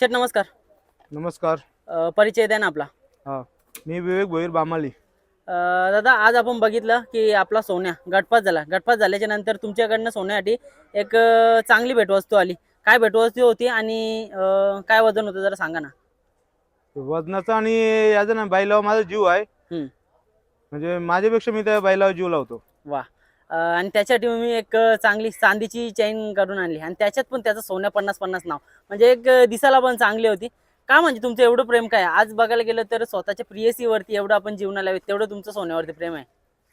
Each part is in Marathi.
शेठ नमस्कार. नमस्कार. अ, परिचय द्या ना आपला. हा. मी विवेक भोईर बामाली. अ, दादा आज आपण बघितलं की आपला सोन्या गटपात झाला. गटपात झाल्याच्यानंतर तुमच्याकडनं सोन्यासाठी एक अ, चांगली भेटवस्तू आली. काय भेटवस्तू होती आणि अ, काय वजन होतं जरा सांगा ना. वजनाचा आणि याचा ना बैलावर माझा जीव आहे. हम्म. म्हणजे माझ्यापेक्षा मी त्या बैलावर जीव लावतो. वा. आणि त्याच्यासाठी मी एक चांगली चांदीची चैन काढून आणली. आणि त्याच्यात पण त्याचं सोन्या पन्नास पन्नास नाव. म्हणजे एक दिसायला पण चांगली होती. का म्हणजे तुमचं एवढं प्रेम काय? आज बघायला गेलं तर स्वतःच्या प्रियसीवरती एवढं आपण जीवनाला तेवढं तुमचं सोन्यावरती प्रेम आहे.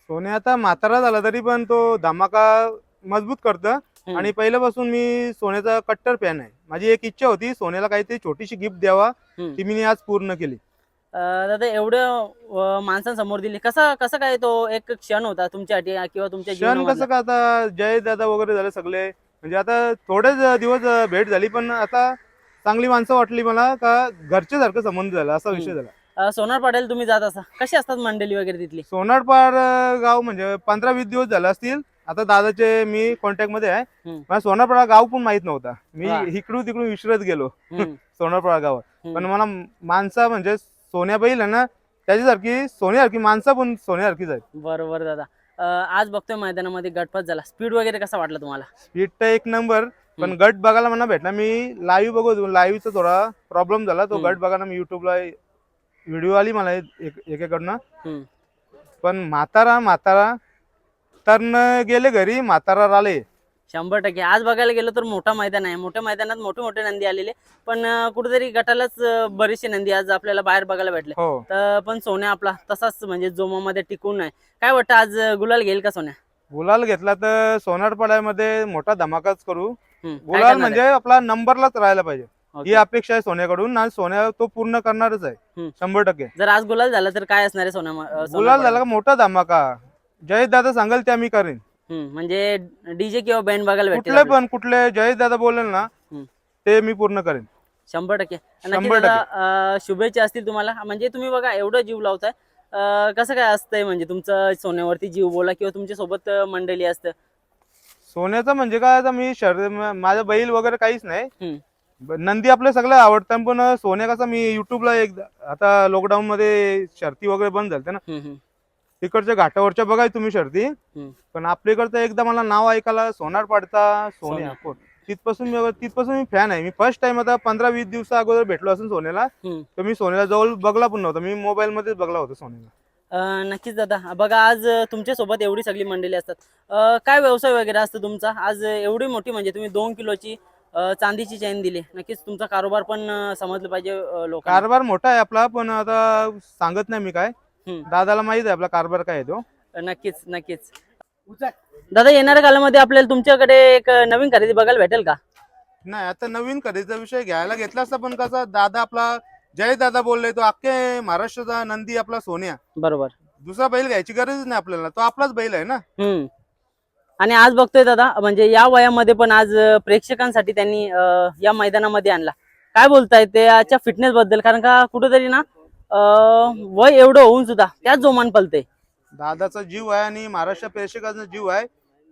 सोने आता म्हातारा झाला तरी पण तो धमाका मजबूत करतं. आणि पहिल्यापासून मी सोन्याचा कट्टर फॅन आहे. माझी एक इच्छा होती सोन्याला काहीतरी छोटीशी गिफ्ट द्यावा. ती मी आज पूर्ण केली. दादा एवढं माणसांसमोर दिली. कसा कसा काय तो एक क्षण होता तुमच्यासाठी किंवा तुमच्या क्षण कसं जीवनामधला? का आता जय दादा वगैरे झाले सगळे. म्हणजे आता थोडेच दिवस भेट झाली पण आता चांगली माणसं वाटली मला का घरच्या सारखं संबंध झाला असा विषय. झाला. अ, सोनार पाड्याला तुम्ही जात असा. कशी असतात मंडळी वगैरे तिथली? सोनारपाड अं, गाव म्हणजे पंधरा वीस दिवस झाले असतील. आता दादाचे मी कॉन्टॅक्टमध्ये आहे. हम्म. मला सोनारपाडा गाव पण माहीत नव्हता. मी वा. इकडून तिकडून विसरत गेलो. हम्म, सोनारपाडा गावात. हम्म. पण मला माणसा म्हणजे सोन्या बैल आहे ना त्याच्यासारखी सोन्यासारखी माणसं पण सोन्यासारखीच आहेत. बरोबर दादा. अ, आज बघतोय मैदानामध्ये गटपात झाला. स्पीड वगैरे कसा वाटला तुम्हाला? स्पीड तर एक नंबर पण. गट बघायला मला भेटला. मी लाईव्ह बघतो लाईव्हचा थोडा प्रॉब्लेम झाला. तो हम्म. गट बघायला मी युट्यूबला व्हिडिओ आली मला एक- एकेकडनं. हम्म. पण म्हातारा म्हातारा तरण गेले घरी म्हातारा आले शंभर टक्के. आज बघायला गेलो तर मोठा मैदान आहे. मोठ्या मैदानात मोठे मोठे नंदी आलेले. पण कुठेतरी गटालाच अ, बरेचसे नंदी आज आपल्याला बाहेर बघायला भेटले. हो. तर पण सोन्या आपला तसाच म्हणजे जोमामध्ये टिकून आहे. काय वाटतं आज गुलाल घेईल का सोन्या? गुलाल घेतला तर सोनारपाड्यामध्ये मोठा धमाकाच करू. हम्म, काय गुलाल करणार? म्हणजे आपला नंबरलाच राहायला पाहिजे. ही अपेक्षा आहे सोन्याकडून आणि सोन्या तो पूर्ण करणारच आहे. शंभर टक्के. जर आज गुलाल झाला तर काय असणार आहे सोन्या गुलाल? झाला का मोठा धमाका? जयेश दादा सांगाल ते आम्ही करेन. म्हणजे डीजे किंवा बँड बघायला भेटेल कुठले. पण कुठले जयेश दादा बोलेल ना हम्म. ते मी पूर्ण करेन शंभर टक्के नक्की शंभर दादा अ, शुभेच्छा असतील तुम्हाला म्हणजे तुम्ही बघा एवढं जीव लावताय अ, कसं काय असतंय म्हणजे तुमचं सोन्यावरती जीव बोला किंवा तुमच्यासोबत अ, मंडळी असतं सोन्याचं म्हणजे काय आता मी शर्य म- माझा बैल वगैरे काहीच नाही. ब- नंदी आपले सगळे आवडतात पण सोन्या कसं मी युट्यूबला एकदा आता लॉकडाऊन मध्ये शर्ती वगैरे बंद झालते ना हम्म, हम्म. तिकडच्या घाटावरच्या बघाय तुम्ही शर्ती हम्म. पण आपल्या इकडचं एकदा मला नाव ऐकायला सोनार पाडता सोन्या. तिथपासून तिथपासून मी फॅन आहे. मी फर्स्ट टाइम आता पंधरा वीस दिवसा अगोदर भेटलो असून सोन्याला. तर मी सोन्याला जवळ बघला पण नव्हता. मी मोबाईल मध्येच बघला होता सोन्याला. नक्कीच दादा. बघा आज तुमच्यासोबत एवढी सगळी मंडळी असतात. काय व्यवसाय वगैरे असतो तुमचा? आज एवढी मोठी म्हणजे तुम्ही दोन किलोची चांदीची चैन दिली. नक्कीच तुमचा कारोबार पण समजलं पाहिजे अ, लोकांना. कारभार मोठा आहे आपला पण आता सांगत नाही मी काय. दादाला माहीत आहे आपला कारभार काय तो? नक्कीच नक्कीच. दादा येणाऱ्या कालामध्ये आपल्याला तुमच्याकडे एक नवीन खरेदी बघायला भेटेल का? नाही आता नवीन खरेदीचा विषय घ्यायला घेतला असता पण कसा दादा आपला जय दादा बोलले तो अख्खे महाराष्ट्राचा नंदी आपला सोन्या. बरोबर. दुसरा बैल घ्यायची गरज नाही आपल्याला तो आपलाच बैल आहे ना? हम्म. आणि आज बघतोय दादा म्हणजे या वयामध्ये पण आज प्रेक्षकांसाठी त्यांनी अ, या मैदानामध्ये आणला. काय बोलताय त्याच्या फिटनेस बद्दल? कारण का कुठेतरी ना वय एवढं होऊन सुद्धा त्याच जोमान पलते दादाचा जीव आहे आणि महाराष्ट्र प्रेक्षकाचा जीव आहे.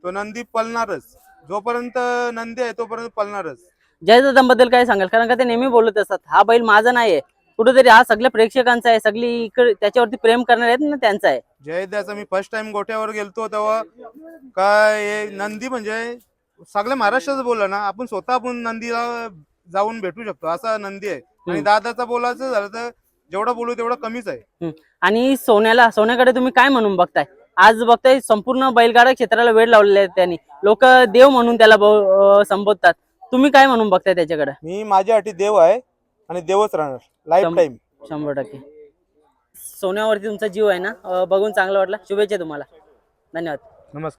तो नंदी पलणारच. जोपर्यंत नंदी आहे तोपर्यंत पलणारच. जयदादांबद्दल काय सांगाल? कारण का ते नेहमी बोलत असतात हा बैल माझा नाहीये. कुठेतरी हा सगळ्या प्रेक्षकांचा आहे सगळी इकडे त्याच्यावरती प्रेम करणार आहेत ना त्यांचा आहे. जयद्याचा मी फर्स्ट टाइम गोठ्यावर गेलतो तेव्हा. काय नंदी म्हणजे सगळ्या महाराष्ट्राचं बोललं ना आपण स्वतः आपण नंदीला जाऊन भेटू शकतो असा नंदी आहे. आणि. दादाचा बोलायचं झालं तर जेवढं बोलू तेवढं कमीच आहे. आणि सोन्याला सोन्याकडे तुम्ही काय म्हणून बघताय? आज बघताय संपूर्ण बैलगाडा क्षेत्राला वेळ लावलेला आहे त्यांनी. लोक देव म्हणून त्याला अं, संबोधतात. तुम्ही काय म्हणून बघताय त्याच्याकडे? मी माझ्यासाठी देव आहे आणि देवच राहणार. लाईफ टाईम शंभर टक्के. सोन्यावरती तुमचा जीव आहे ना? अं, बघून चांगलं वाटलं. शुभेच्छा तुम्हाला. धन्यवाद. नमस्कार.